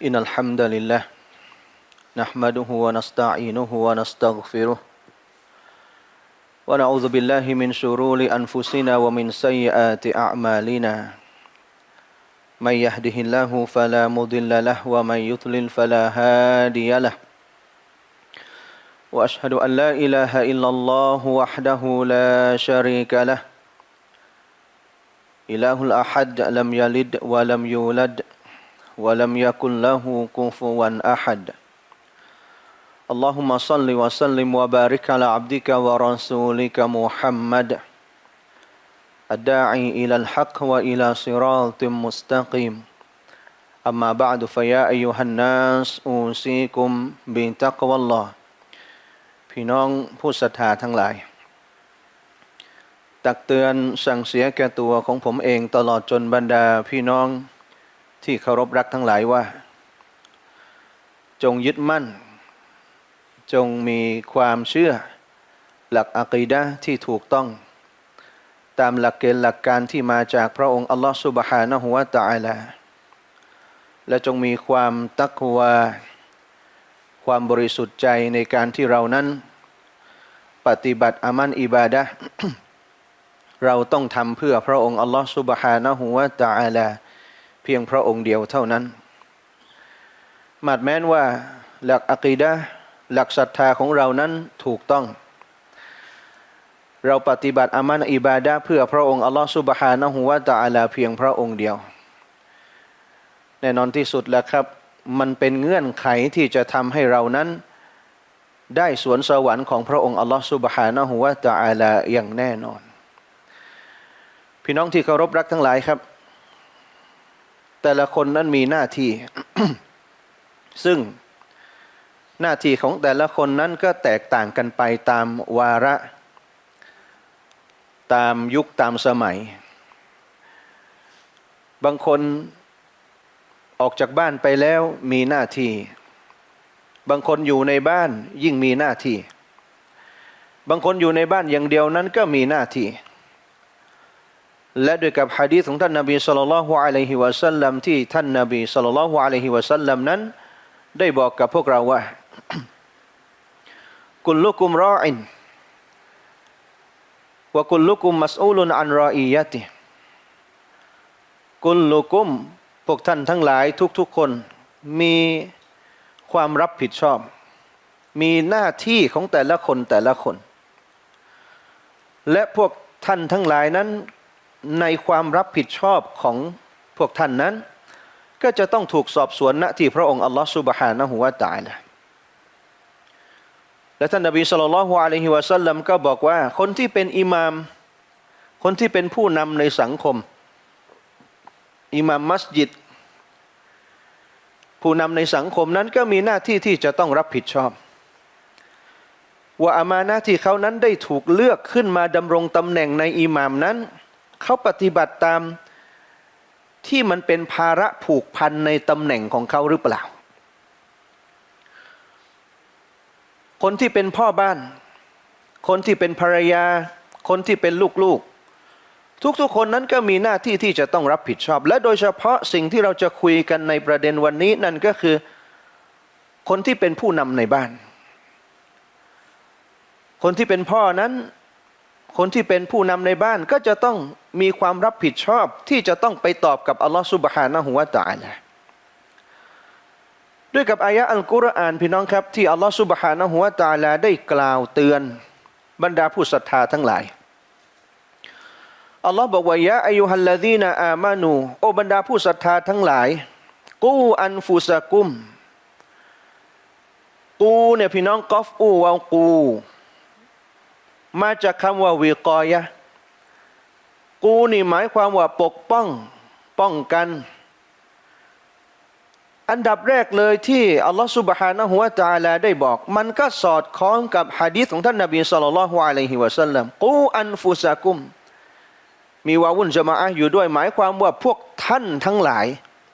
إن الحمد لله نحمده ونستعينه ونستغفره ونعوذ بالله من شرور أنفسنا ومن سيئات أعمالنا. من يهده الله فلا مضل له ومن يضلل فلا هادي له. وأشهد أن لا إله إلا الله وحده لا شريك له. إله الأحد لم يلد ولم يولد. ولم يكن له كفوا أحد اللهم صل وسلم وبارك على عبدك ورسولك محمد الداعي إلى الحق وإلى صراط مستقيم أما بعد فيا أيها الناس أوصيكم بتقوى الله พี่น้องผู้ศรัทธาทั้งหลาย ตักเตือนสั่งเสียแก่ตัวของผมเองตลอดจนบรรดาพี่น้อง ที่เคารพรักทั้งหลายว่า จงยึดมั่น จงมีความเชื่อ หลักอะกีดะที่ถูกต้อง ตามหลักเกณฑ์หลักการที่มาจากพระองค์อัลลอฮฺสุบฮานะฮุวาตะอาลาและจงมีความตักวา ความบริสุทธิ์ใจในการที่เรานั้น ปฏิบัติอามันอิบาดะเราต้องทำเพื่อพระองค์อัลลอฮฺสุบฮานะฮูวะตะอาลา เพียงพระองค์เดียวเท่านั้นมาดแม้นว่าหลักอะกีดะหลักศรัทธาของเรานั้นถูกต้อง เราปฏิบัติอามันอิบาดะเพื่อพระองค์อัลลอฮฺสุบฮานะฮูวะตะอาลาเพียงพระองค์เดียว แน่นอนที่สุดแล้วครับ มันเป็นเงื่อนไขที่จะทำให้เรานั้น ได้สวนสวรรค์ของพระองค์อัลลอฮฺสุบฮานะฮูวะตะอาลาอย่างแน่นอน พี่น้องที่เคารพรักทั้งหลายครับ แต่ละคนนั้นมีหน้าที่ ซึ่งหน้าที่ของแต่ละคนนั้นก็แตกต่างกันไปตามวาระ ตามยุคตามสมัย บางคนออกจากบ้านไปแล้วมีหน้าที่ บางคนอยู่ในบ้านยิ่งมีหน้าที่ บางคนอยู่ในบ้านอย่างเดียวนั้นก็มีหน้าที่ และด้วยกับฮะดีษของท่านนบีสุลต่านละฮ์อะลัยฮิวะสัลลัมที่ท่านนบีสุลต่านละฮ์อะลัยฮิวะสัลลัมนั้น ได้บอกกับพวกเราว่ากุลลุกุมรออินวะกุลลุกุมมัสอูลุนอันรออียะติกุลลุกุมพวกท่านทั้งหลายทุกๆคนมีความรับผิดชอบ มีหน้าที่ของแต่ละคนแต่ละคน และพวกท่านทั้งหลายนั้น ในความรับผิดชอบของพวกท่านนั้น ก็จะต้องถูกสอบสวนณที่พระองค์อัลลอฮฺสุบฮานะฮูวาตาละและท่านนบีสุลต่านละฮ์อะลัยฮิวะสัลลัมก็บอกว่า คนที่เป็นอิหมาม คนที่เป็นผู้นำในสังคม อิหมามมัสยิด ผู้นำในสังคมนั้นก็มีหน้าที่ที่จะต้องรับผิดชอบ ว่าอามานะที่เขานั้นได้ถูกเลือกขึ้นมาดำรงตำแหน่งในอิหมามนั้น เขาปฏิบัติตามที่มันเป็นภาระผูกพันในตำแหน่งของเขาหรือเปล่า คนที่เป็นพ่อบ้าน คนที่เป็นภรรยา คนที่เป็นลูกๆ ทุกๆคนนั้นก็มีหน้าที่ที่จะต้องรับผิดชอบ และโดยเฉพาะสิ่งที่เราจะคุยกันในประเด็นวันนี้นั่นก็คือ คนที่เป็นผู้นำในบ้าน คนที่เป็นพ่อนั้น คนที่เป็นผู้นำในบ้านก็จะต้องมีความรับผิดชอบที่จะต้องไปตอบกับอัลลอฮฺสุบฮานะฮุวาตาละด้วยกับอายะอัลกุรอานพี่น้องครับ ที่อัลลอฮฺสุบฮานะฮุวาตาลาได้กล่าวเตือนบรรดาผู้ศรัทธาทั้งหลายอัลลอฮ์บอกว่ายะอายุฮัลลาดีนาอามานูโอบรรดาผู้ศรัทธาทั้งหลาย กูอันฟุสกุม กูเนี่ยพี่น้องกอฟอูวากู มาจากคำว่าวิกอยะกูนี่หมายความว่าปกป้องป้องกัน อันดับแรกเลยที่อัลลอฮฺสุบฮานะฮุวาตาลาได้บอก มันก็สอดคล้องกับฮะดีษของท่านนบีสุลต่านละฮ์อะลัยฮิวะสัลลัมกูอันฟุสกุม มีวาวุ่นจะมาอะอยู่ด้วยหมายความว่าพวกท่านทั้งหลาย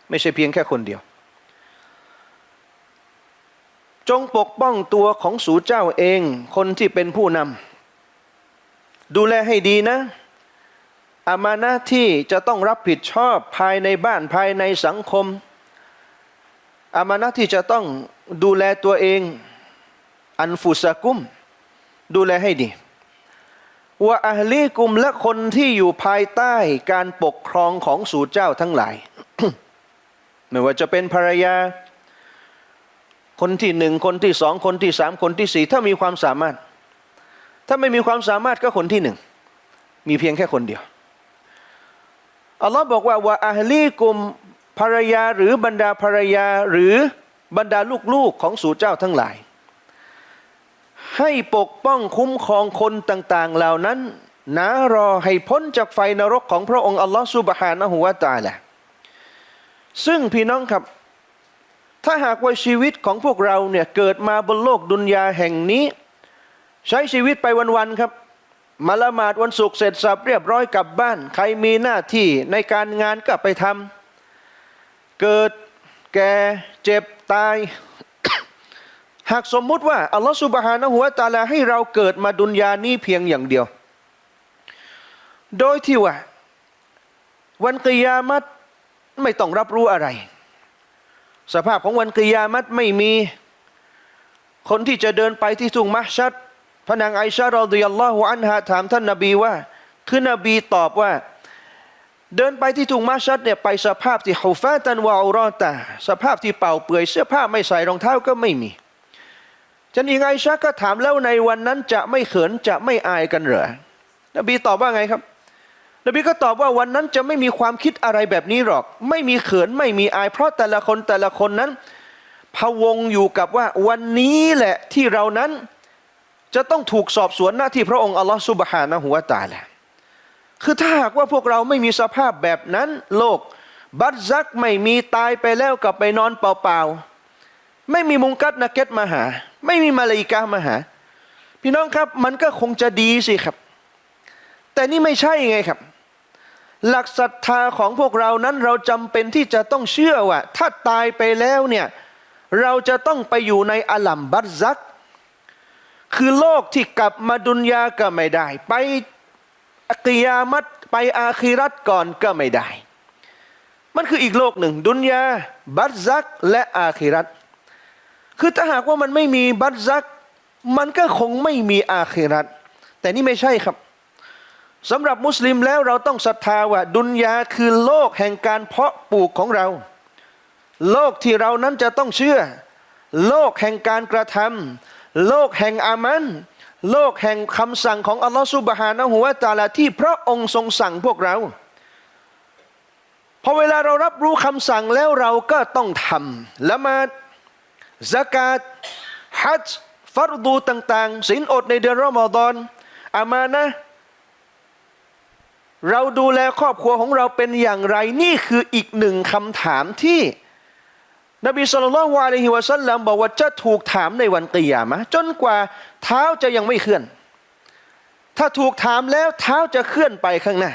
ไม่ใช่เพียงแค่คนเดียว จงปกป้องตัวของสูเจ้าเองคนที่เป็นผู้นำ ดูแลให้ดีนะ อามานะที่จะต้องรับผิดชอบภายในบ้านภายในสังคม อามานะที่จะต้องดูแลตัวเอง อันฟุสกุม ดูแลให้ดีว่าอัลีกุมและคนที่อยู่ภายใต้การปกครองของสู่เจ้าทั้งหลาย ไม่ว่าจะเป็นภรรยา คนที่หนึ่งคนที่สองคนที่สามคนที่สี่ถ้ามีความสามารถ ถ้าไม่มีความสามารถก็คนที่หนึ่ง มีเพียงแค่คนเดียว อัลลอฮ์บอกว่าว่าอาฮลีกุมภรรยาหรือบรรดาภรรยาหรือบรรดาลูกๆของสู่เจ้าทั้งหลาย ให้ปกป้องคุ้มครองคนต่างๆ เหล่านั้นนารอให้พ้นจากไฟนรกของพระองค์อัลลอฮ์ซุบฮานะฮูวาตาละซึ่งพี่น้องครับ ถ้าหากว่าชีวิตของพวกเราเนี่ยเกิดมาบนโลกดุนยาแห่งนี้ ใช้ชีวิตไปวันๆครับ มาละหมาดวันศุกร์เสร็จสับเรียบร้อยกลับบ้าน ใครมีหน้าที่ในการงานก็ไปทำเกิดแก่เจ็บตาย หากสมมุติว่าอัลลอฮฺสุบฮานะหัวตะอาลาให้เราเกิดมาดุนยานี้เพียงอย่างเดียว โดยที่ว่า วันกิยามัตไม่ต้องรับรู้อะไร สภาพของวันกิยามัตไม่มี คนที่จะเดินไปที่ทุ่งมัชชัด พระนางไอชารอดิยัลลอฮุอันฮาถามท่านนบีว่า คือนบีตอบว่า เดินไปที่ทุ่งมัชชัดเนี่ยไปสภาพที่ฮูฟาตันวาอุรอตาสภาพที่เป่าเปื่อยเสื้อผ้าไม่ใส่รองเท้าก็ไม่มีจันยิงไอชาก็ถามแล้วในวันนั้นจะไม่เขินจะไม่อายกันเหรอนบีตอบว่าไงครับ นบีก็ตอบว่าวันนั้นจะไม่มีความคิดอะไรแบบนี้หรอก ไม่มีเขินไม่มีอาย เพราะแต่ละคนแต่ละคนนั้นพะวงอยู่กับว่าวันนี้แหละที่เรานั้น จะต้องถูกสอบสวนหน้าที่พระองค์อัลลอฮฺสุบฮานะหัวตาละคือถ้าหากว่าพวกเราไม่มีสภาพแบบนั้นโลก บัตซักไม่มีตายไปแล้วกลับไปนอนเปล่าๆ ไม่มีมุงกัดนักเก็ตมาหา ไม่มีมาลาอิกามาหา พี่น้องครับมันก็คงจะดีสิครับ แต่นี่ไม่ใช่ไงครับ หลักศรัทธาของพวกเรานั้นเราจำเป็นที่จะต้องเชื่อว่า ถ้าตายไปแล้วเนี่ยเราจะต้องไปอยู่ในอัลัมบัตซัก คือโลกที่กลับมาดุนยาก็ไม่ได้ ไปอักิยามัตไปอาคิรัตก่อนก็ไม่ได้ มันคืออีกโลกหนึ่ง ดุนยาบัตซักและอาคิรัตคือถ้าหากว่ามันไม่มีบัตซัก มันก็คงไม่มีอาคิรัตแต่นี่ไม่ใช่ครับสำหรับมุสลิมแล้วเราต้องศรัทธาว่า ดุนยาคือโลกแห่งการเพาะปลูกของเรา โลกที่เรานั้นจะต้องเชื่อ โลกแห่งการกระทำ โลกแห่งอามัน โลกแห่งคำสั่งของอัลลอฮฺสุบฮานะฮูวะตาลาที่พระองค์ทรงสั่งพวกเราพอเวลาเรารับรู้คำสั่งแล้วเราก็ต้องทำละมาดสกาดฮัจฟัรดูต่างๆศีลอดในเดือนรอมฎอนอามานะ เราดูแลครอบครัวของเราเป็นอย่างไรนี่คืออีกหนึ่งคำถามที่ นบีสุลต่านวะลัยฮิวะสัลลัมบอกว่าจะถูกถามในวันกิยามะจนกว่าเท้าจะยังไม่เคลื่อน ถ้าถูกถามแล้วเท้าจะเคลื่อนไปข้างหน้า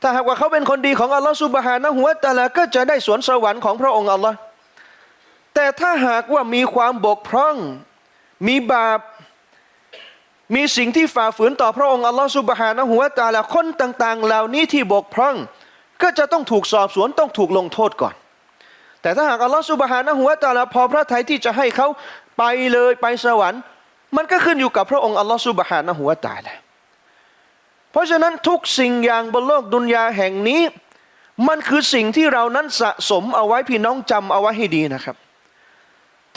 ถ้าหากว่าเขาเป็นคนดีของอัลลอฮฺสุบฮานะฮุวตาลาก็จะได้สวนสวรรค์ของพระองค์อัลลอฮ์แต่ถ้าหากว่ามีความบกพร่อง มีบาป มีสิ่งที่ฝ่าฝืนต่อพระองค์อัลลอฮฺสุบฮานะฮุวตาลาคนต่าง ๆ เหล่านี้ที่บกพร่อง ก็จะต้องถูกสอบสวนต้องถูกลงโทษก่อน แต่ถ้าหากอัลลอฮฺสุบฮานะฮุวตาลาพอพระทัยที่จะให้เขาไปเลยไปสวรรค์ มันก็ขึ้นอยู่กับพระองค์อัลลอฮฺสุบฮานะฮุวตาลาเพราะฉะนั้นทุกสิ่งอย่างบนโลกดุนยาแห่งนี้ มันคือสิ่งที่เรานั้นสะสมเอาไว้พี่น้องจำเอาไว้ให้ดีนะครับ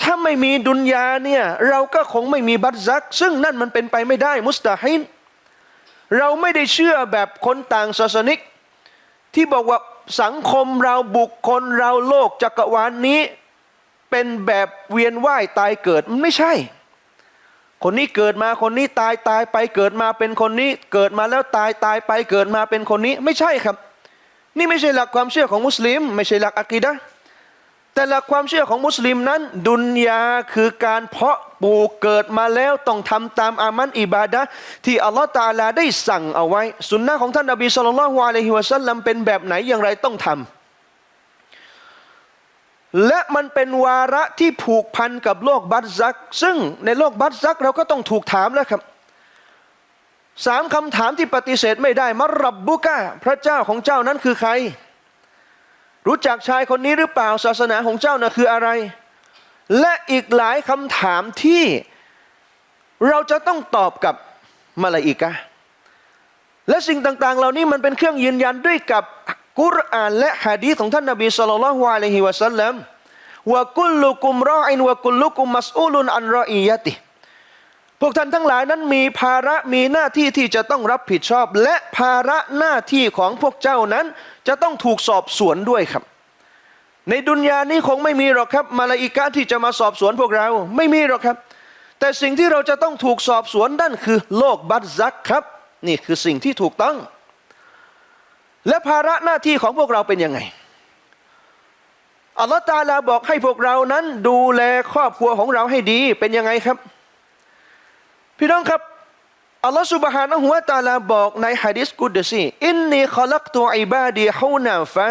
ถ้าไม่มีดุนยาเนี่ยเราก็คงไม่มีบัตซัก ซึ่งนั่นมันเป็นไปไม่ได้มุสตาฮินเราไม่ได้เชื่อแบบคนต่างศาสนิก ที่บอกว่า สังคมเราบุคคลเราโลกจักรวาลนนี้ เป็นแบบเวียนว่ายตายเกิดมันไม่ใช่ คนนี้เกิดมาคนนี้ตายตายไปเกิดมาเป็นคนนี้ เกิดมาแล้วตายตายไปเกิดมาเป็นคนนี้ไม่ใช่ครับ นี่ไม่ใช่หลักความเชื่อของมุสลิม ไม่ใช่หลักอะกีดะ แต่หลักความเชื่อของมุสลิมนั้น ดุนยาคือการเพาะปลูกเกิดมาแล้วต้องทำตามอามันอิบาดะที่อัลลอฮฺตาลาได้สั่งเอาไว้ สุนนะของท่านนบีสุลต่านละฮ์อะลัยฮิวะสัลลัมเป็นแบบไหนอย่างไรต้องทำและมันเป็นวาระที่ผูกพันกับโลกบัตซัก ซึ่งในโลกบัตซักเราก็ต้องถูกถามแล้วครับสามคำถามที่ปฏิเสธไม่ได้มารับบุกะพระเจ้าของเจ้านั้นคือใคร รู้จักชายคนนี้หรือเปล่าศาสนาของเจ้านะคืออะไร และอีกหลายคำถามที่เราจะต้องตอบกับมาลาอิกะและสิ่งต่างๆ เหล่านี้มันเป็นเครื่องยืนยันด้วยกับกุรอานและฮะดีของท่านนบีสุลต่านละฮ์อะลัยฮิวะสัลลัมว่ากุลลุกุมรออินวะกุลลุกุมมัสอูลุนอันรออียะติ พวกท่านทั้งหลายนั้นมีภาระมีหน้าที่ที่จะต้องรับผิดชอบ และภาระหน้าที่ของพวกเจ้านั้น จะต้องถูกสอบสวนด้วยครับ ในดุนยานี้คงไม่มีหรอกครับมาลาอิกะที่จะมาสอบสวนพวกเราไม่มีหรอกครับ แต่สิ่งที่เราจะต้องถูกสอบสวนนั่นคือโลกบัตซักครับ นี่คือสิ่งที่ถูกต้อง และภาระหน้าที่ของพวกเราเป็นยังไงอัลลอฮฺตาลาบอกให้พวกเรานั้นดูแลครอบครัวของเราให้ดีเป็นยังไงครับ พี่น้องครับ อัลลอฮฺสุบฮานะฮุวาตาลาบอกในฮะดิษกุดซีอินนีขลักตัวอิบาดีฮูนาฟะ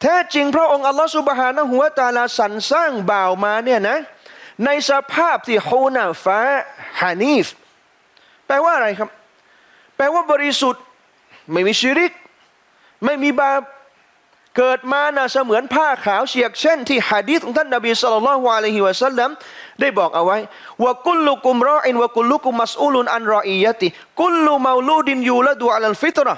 แท้จริงพระองค์อัลลอฮฺสุบฮานะฮุวาตาลาสรรสร้างบ่าวมาเนี่ยนะในสภาพที่ฮูนาฟะฮานีฟแปลว่าอะไรครับ แปลว่าบริสุทธิ์ ไม่มีชิริก ไม่มีบาป เกิดมาน่ะเสมือนผ้าขาวเฉียกเช่น ที่ฮะดีษของท่านนบีสุลต่านละฮ์อะลัยฮิวะสัลลัมได้บอกเอาไว้ว่ากุลลุกุมรออินวะกุลลุกุมมัสอูลุนอันรออียะติกุลลุมาลูดินยูละดูอัลฟิตรอ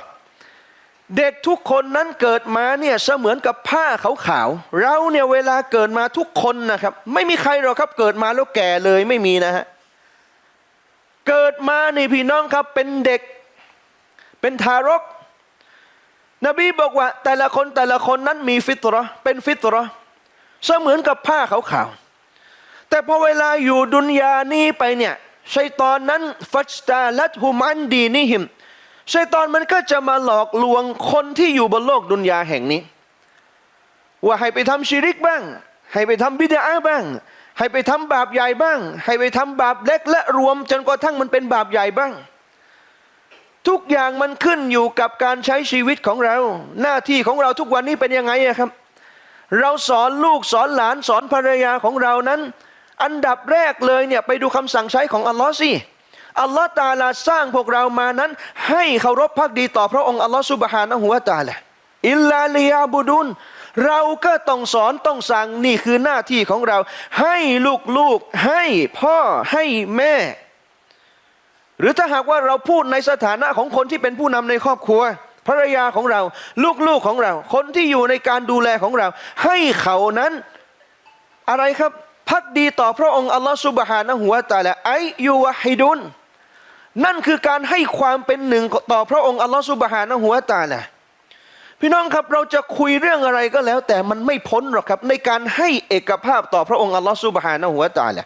เด็กทุกคนนั้นเกิดมาเนี่ยเสมือนกับผ้าขาวๆเราเนี่ยเวลาเกิดมาทุกคนนะครับ ไม่มีใครหรอกครับเกิดมาแล้วแก่เลยไม่มีนะฮะเกิดมานี่พี่น้องครับเป็นเด็ก เป็นทารก นบีบอกว่า แต่ละคนแต่ละคนนั้นมีฟิตรอห์เป็นฟิตรอห์เสมือนกับผ้าขาวๆแต่พอเวลาอยู่ดุนยานี้ไปเนี่ยชัยตอนนั้นฟัจตาลัดฮุมันดีนิหิมชัยตอนมันก็จะมาหลอกลวงคนที่อยู่บนโลกดุนยาแห่งนี้ ว่าให้ไปทำชิริกบ้าง ให้ไปทำบิดาบ้าง ให้ไปทำบาปใหญ่บ้าง ให้ไปทำบาปเล็กและรวมจนกระทั่งมันเป็นบาปใหญ่บ้าง ทุกอย่างมันขึ้นอยู่กับการใช้ชีวิตของเรา หน้าที่ของเราทุกวันนี้เป็นยังไงอะครับ เราสอนลูกสอนหลานสอนภรรยาของเรานั้น อันดับแรกเลยเนี่ยไปดูคำสั่งใช้ของอัลลอฮ์สิอัลลอฮ์ตาลาสร้างพวกเรามานั้น ให้เคารพพักดีต่อพระองค์อัลลอฮ์สุบฮานะฮุวาตาละอิลลาลียาบุดุนเราก็ต้องสอนต้องสั่งนี่คือหน้าที่ของเรา ให้ลูกๆให้พ่อให้แม่ หรือถ้าหากว่าเราพูดในสถานะของคนที่เป็นผู้นำในครอบครัว ภรรยาของเรา ลูกๆของเรา คนที่อยู่ในการดูแลของเรา ให้เขานั้นอะไรครับพักดีต่อพระองค์อัลลอฮฺสุบฮานะฮุวาตาละไอยูวะฮิดุนนั่นคือการให้ความเป็นหนึ่งต่อพระองค์อัลลอฮฺสุบฮานะฮุวาตาละพี่น้องครับเราจะคุยเรื่องอะไรก็แล้ว แต่มันไม่พ้นหรอกครับ ในการให้เอกภาพต่อพระองค์อัลลอฮฺสุบฮานะฮุวาตาละ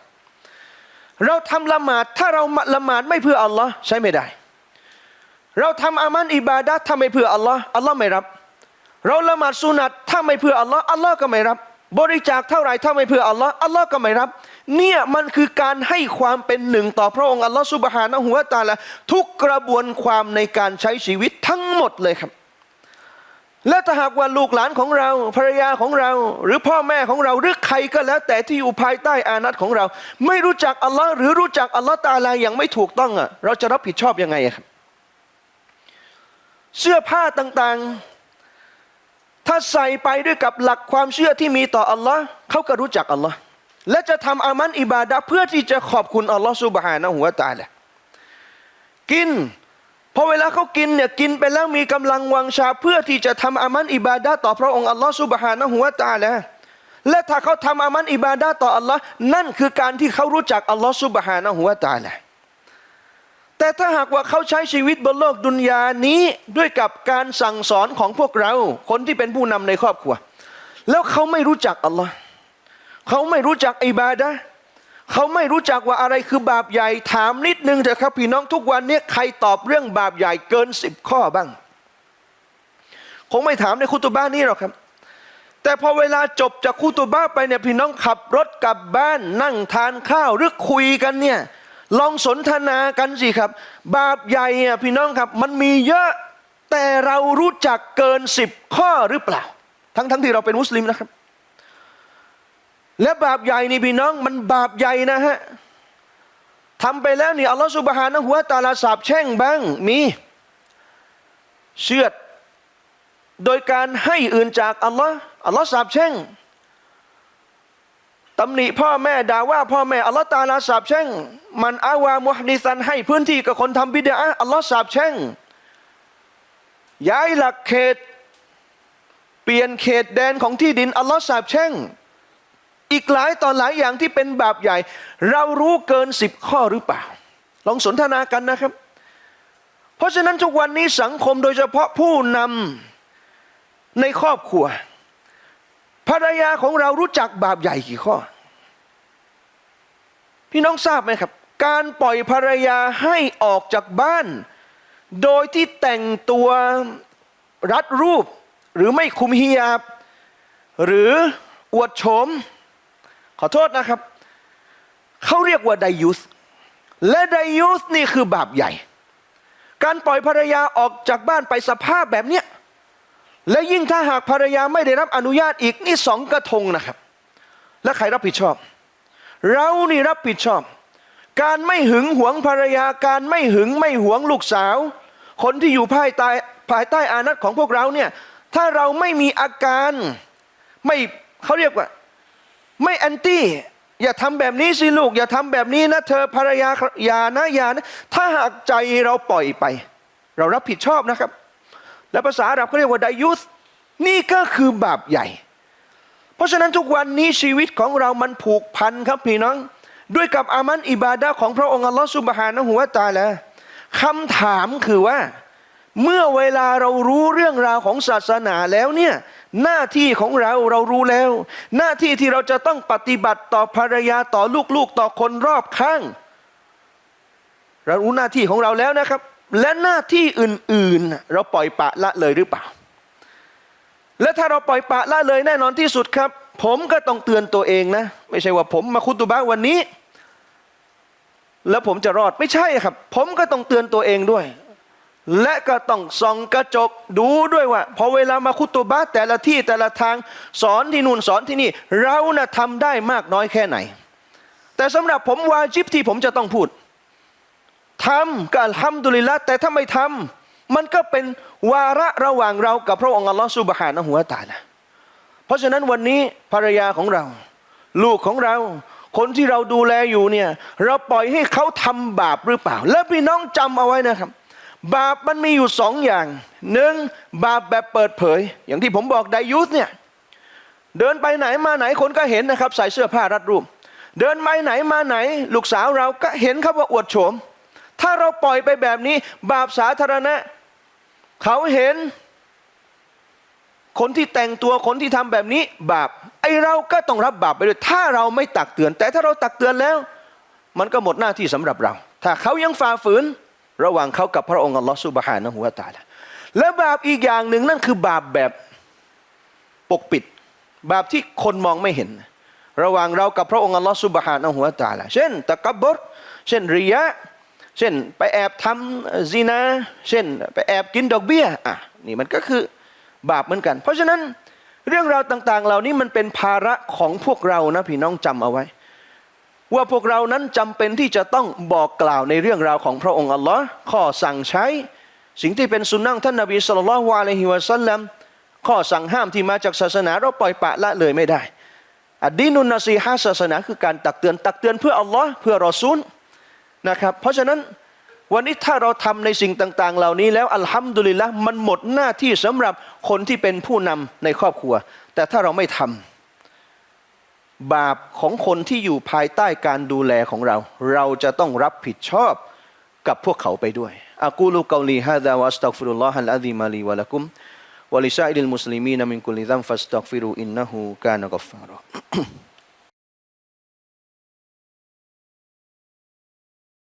เราทำละหมาดถ้าเราละหมาดไม่เพื่ออัลลอฮ์ใช้ไม่ได้ เราทำอามันอิบาดะถ้าไม่เพื่ออัลลอฮ์อัลลอฮ์ไม่รับ เราละหมาดสุนัตถ้าไม่เพื่ออัลลอฮ์อัลลอฮ์ก็ไม่รับ บริจาคเท่าไหร่ถ้าไม่เพื่ออัลลอฮ์อัลลอฮ์ก็ไม่รับ เนี่ยมันคือการให้ความเป็นหนึ่งต่อพระองค์อัลลอฮ์สุบฮานะฮุวตาละทุกกระบวนความในการใช้ชีวิตทั้งหมดเลยครับ และถ้าหากว่าลูกหลานของเราภรรยาของเรา หรือพ่อแม่ของเราหรือใครก็แล้ว แต่ที่อยู่ภายใต้อานัตของเรา ไม่รู้จักอัลลอฮ์หรือรู้จักอัลลอฮ์ตาลาอย่างไม่ถูกต้องอะเราจะรับผิดชอบยังไงครับเสื้อผ้าต่างๆ ถ้าใส่ไปด้วยกับหลักความเชื่อที่มีต่ออัลลอฮ์เขาก็รู้จักอัลลอฮ์และจะทำอามันอิบาดะเพื่อที่จะขอบคุณอัลลอฮ์สุบฮานะฮุวตาตาละกิน พอเวลาเขากินเนี่ยกินไปแล้วมีกำลังวังชาเพื่อที่จะทำอามันอิบาดะห์ต่อพระองค์อัลลอฮ์สุบฮานะฮุวาตาและและถ้าเขาทำอามันอิบาดะห์ต่ออัลลอฮ์นั่นคือการที่เขารู้จักอัลลอฮ์สุบฮานะฮุวาตาและแต่ถ้าหากว่าเขาใช้ชีวิตบนโลกดุนยานี้ด้วยกับการสั่งสอนของพวกเรา คนที่เป็นผู้นำในครอบครัว แล้วเขาไม่รู้จักอัลลอฮ์เขาไม่รู้จักอิบาดะห์ เขาไม่รู้จักว่าอะไรคือบาปใหญ่ถามนิดนึงเถอะครับพี่น้องทุกวันนี้ใครตอบเรื่องบาปใหญ่เกินสิบข้อบ้าง คงไม่ถามในคุตุบ้านนี้หรอกครับ แต่พอเวลาจบจากคุตุบ้าไปเนี่ยพี่น้องขับรถกลับบ้าน นั่งทานข้าวหรือคุยกันเนี่ยลองสนทนากันสิครับ บาปใหญ่อะพี่น้องครับ มันมีเยอะแต่เรารู้จักเกินสิบข้อหรือเปล่า ทั้งทั้งที่เราเป็นมุสลิมนะครับ และบาปใหญ่นี่พี่น้องมันบาปใหญ่นะฮะทำไปแล้วนี่อัลลอฮฺสุบฮานะฮุวตาลาสาบแช่งบ้างมีเชือด โดยการให้อื่นจากอัลลอฮ์อัลลอฮ์สาบแช่งตำหนิพ่อแม่ด่าว่าพ่อแม่อัลลอฮ์ตาลาสาบแช่ง มันอาวามุฮดิซันให้พื้นที่กับคนทำบิดาอัลลอฮ์สาบแช่ง ย้ายหลักเขต เปลี่ยนเขตแดนของที่ดินอัลลอฮ์สาบแช่ง อีกหลายตอนหลายอย่างที่เป็นบาปใหญ่ เรารู้เกินสิบข้อหรือเปล่า ลองสนทนากันนะครับ เพราะฉะนั้นทุกวันนี้สังคมโดยเฉพาะผู้นำในครอบครัว ภรรยาของเรารู้จักบาปใหญ่กี่ข้อ พี่น้องทราบไหมครับ การปล่อยภรรยาให้ออกจากบ้าน โดยที่แต่งตัวรัดรูปหรือไม่คุมฮิญาบ หรืออวดโฉม ขอโทษนะครับ เขาเรียกว่าไดยุส และไดยุสนี่คือบาปใหญ่ การปล่อยภรรยาออกจากบ้านไปสภาพแบบเนี้ยและยิ่งถ้าหากภรรยาไม่ได้รับอนุญาตอีกนี่สองกระทงนะครับ และใครรับผิดชอบ เรานี่รับผิดชอบ การไม่หึงหวงภรรยาการไม่หึงไม่หวงลูกสาว คนที่อยู่ภายใต้ภายใต้อานัตของพวกเราเนี่ยถ้าเราไม่มีอาการไม่เขาเรียกว่า ไม่แอนตี้อย่าทำแบบนี้สิลูก อย่าทำแบบนี้นะ เธอภรรยาอย่านะอย่านะ ถ้าหากใจเราปล่อยไป เรารับผิดชอบนะครับ และภาษาอาหรับเขาเรียกว่าไดยุสนี่ก็คือบาปใหญ่ เพราะฉะนั้นทุกวันนี้ชีวิตของเรามันผูกพันครับพี่น้อง ด้วยกับอามันอิบาดะห์ของพระองค์อัลลอฮฺสุบฮานะฮูวตะอาลาคำถามคือว่า เมื่อเวลาเรารู้เรื่องราวของศาสนาแล้วเนี่ย หน้าที่ของเราเรารู้แล้ว หน้าที่ที่เราจะต้องปฏิบัติต่อภรรยาต่อลูกๆ ต่อคนรอบข้าง เรารู้หน้าที่ของเราแล้วนะครับ และหน้าที่อื่นๆ เราปล่อยปะละเลยหรือเปล่า และถ้าเราปล่อยปะละเลยแน่นอนที่สุดครับ ผมก็ต้องเตือนตัวเองนะ ไม่ใช่ว่าผมมาคุตุบะห์วันนี้ แล้วผมจะรอดไม่ใช่ครับ ผมก็ต้องเตือนตัวเองด้วย และก็ต้องส่องกระจกดูด้วยว่า พอเวลามาคุตบะแต่ละที่แต่ละทางสอนที่นู่นสอนที่นี่ เรานะ่ะทำได้มากน้อยแค่ไหน แต่สำหรับผมวาจิบที่ผมจะต้องพูดทำก็อัลฮัมดุลิละแต่ถ้าไม่ทำมันก็เป็นวาระระหว่างเรากับพระองค์อัลลอฮฺสุบฮานะฮูวตาลาเพราะฉะนั้นวันนี้ภรรยาของเรา ลูกของเรา คนที่เราดูแลอยู่เนี่ย เราปล่อยให้เขาทำบาปหรือเปล่า และพี่น้องจำเอาไว้นะครับ บาปมันมีอยู่สองอย่างหนึ่งบาปแบบเปิดเผย อย่างที่ผมบอกไดยุสเนี่ยเดินไปไหนมาไหนคนก็เห็นนะครับ ใส่เสื้อผ้ารัดรูป เดินไปไหนมาไหน ลูกสาวเราก็เห็นครับว่าอวดโฉม ถ้าเราปล่อยไปแบบนี้ บาปสาธารณะ เขาเห็น คนที่แต่งตัวคนที่ทำแบบนี้ บาปไอเราก็ต้องรับบาปไปด้วยถ้าเราไม่ตักเตือน แต่ถ้าเราตักเตือนแล้ว มันก็หมดหน้าที่สำหรับเรา ถ้าเขายังฝ่าฝืน ระหว่างเขากับพระองค์อัลลอฮฺสุบฮานะฮูวะตาลาและบาปอีกอย่างหนึ่งนั่นคือบาปแบบปกปิด บาปที่คนมองไม่เห็น ระหว่างเรากับพระองค์อัลลอฮฺสุบฮานะฮูวะตาลาเช่นตะกับบรเช่นริยะ เช่นไปแอบทำซีนา เช่น ไปแอบกินดอกเบี้ยอะนี่มันก็คือบาปเหมือนกัน เพราะฉะนั้นเรื่องราวต่าง ๆ เหล่านี้มันเป็นภาระของพวกเรานะพี่น้องจำเอาไว้ ว่าพวกเรานั้นจำเป็นที่จะต้องบอกกล่าวในเรื่องราวของพระองค์อัลลอฮ์ข้อสั่งใช้ สิ่งที่เป็นสุนนะท่านนบีสุลต่านละฮ์วะลัยฮิวะสัลลัมข้อสั่งห้ามที่มาจากศาสนาเราปล่อยปะละเลยไม่ได้อัดดีนุนนซีฮะศาสนาคือการตักเตือนตักเตือนเพื่ออัลลอฮ์เพื่อรอซูลนะครับเพราะฉะนั้นวันนี้ถ้าเราทำในสิ่งต่างๆ เหล่านี้แล้วอัลฮัมดุลิลละมันหมดหน้าที่สำหรับคนที่เป็นผู้นำในครอบครัว แต่ถ้าเราไม่ทำ บาปของคนที่อยู่ภายใต้การดูแลของเรา เราจะต้องรับผิดชอบกับพวกเขาไปด้วยอากูลูกาลีฮะดาวะอัสตักฟิรุลลอฮะอัลอาดีมาลีวะลักุมวะลิซาอิลิลมุสลิมีนมินกุลิซัมฟัสตักฟิรูอินนะฮูกานกัฟฟารอ